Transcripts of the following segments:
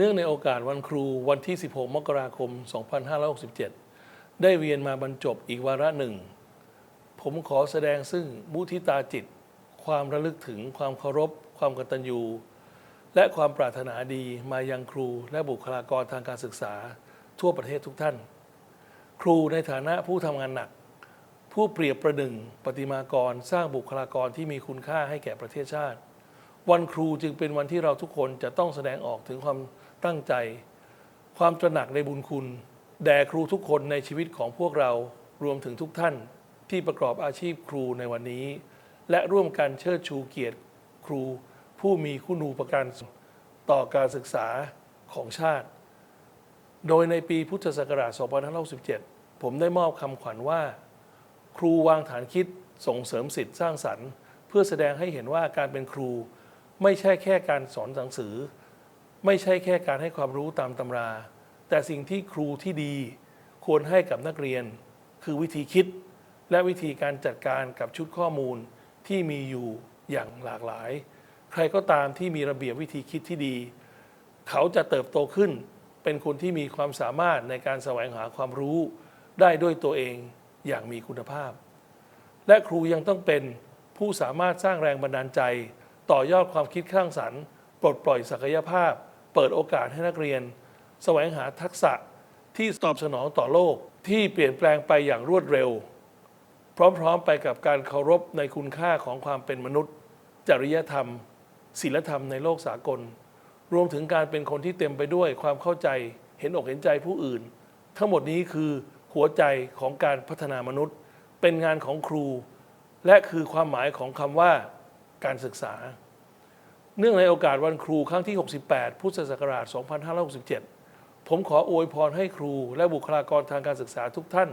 เนื่องในโอกาสวันครูวันที่ 16 มกราคม 2567 ได้เวียนมาบรรจบอีกวาระหนึ่ง ผมขอแสดงซึ่งมุทิตาจิต ความระลึกถึงความเคารพ ความกตัญญู และความปรารถนาดีมายังครูและบุคลากรทางการศึกษา ทั่วประเทศทุกท่าน ครูในฐานะผู้ทำงานหนัก ผู้เปรียบประหนึ่งประติมากรสร้างบุคลากรที่มีคุณค่าให้แก่ประเทศชาติ วันครูจึงเป็นวันที่เราทุกคนจะต้องแสดงออกถึงความตั้งใจ ความตระหนักในบุญคุณ แด่ครูทุกคนในชีวิตของพวกเรารวมถึงทุกท่านที่ประกอบอาชีพครูในวันนี้ และร่วมกันเชิดชูเกียรติครู ผู้มีคุณูปการต่อการศึกษาของชาติ โดยในปีพุทธศักราช 2567 ผมได้มอบคำขวัญว่า ครูวางฐานคิดส่งเสริมสิทธิสร้างสรรค์ เพื่อแสดงให้เห็นว่าการเป็นครู ไม่ใช่แค่การสอนหนังสือ ไม่ใช่แค่การให้ความรู้ตามตำรา แต่สิ่งที่ครูที่ดีควรให้กับนักเรียน คือวิธีคิด และวิธีการจัดการกับชุดข้อมูลที่มีอยู่อย่างหลากหลาย ใครก็ตามที่มีระเบียบวิธีคิดที่ดี เขาจะเติบโตขึ้น เป็นคนที่มีความสามารถในการแสวงหาความรู้ได้ด้วยตัวเองอย่างมีคุณภาพ และครูยังต้องเป็นผู้สามารถสร้างแรงบันดาลใจ ต่อยอดความคิดข้างสรรค์ ปลดปล่อยศักยภาพ เปิดโอกาสให้นักเรียน แสวงหาทักษะที่ตอบสนองต่อโลกที่เปลี่ยนแปลงไปอย่างรวดเร็ว พร้อมๆไปกับการเคารพในคุณค่าของความเป็นมนุษย์ จริยธรรมศีลธรรมในโลกสากล รวมถึงการเป็นคนที่เต็มไปด้วยความเข้าใจเห็นอกเห็นใจผู้อื่น ทั้งหมดนี้คือหัวใจของการพัฒนามนุษย์ เป็นงานของครู และคือความหมายของคำว่า การศึกษา เนื่องในโอกาสวันครูครั้งที่ 68 พุทธศักราช 2567 ผมขออวยพรให้ครูและบุคลากรทางการศึกษาทุกท่าน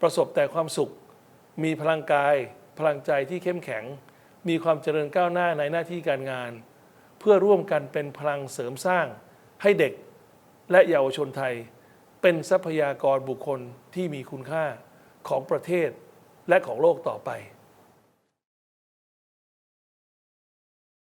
ประสบแต่ความสุข มีพลังกาย พลังใจที่เข้มแข็ง มีความเจริญก้าวหน้าในหน้าที่การงาน เพื่อร่วมกันเป็นพลังเสริมสร้าง ให้เด็กและเยาวชนไทย เป็นทรัพยากรบุคคลที่มีคุณค่าของประเทศและของโลกต่อไป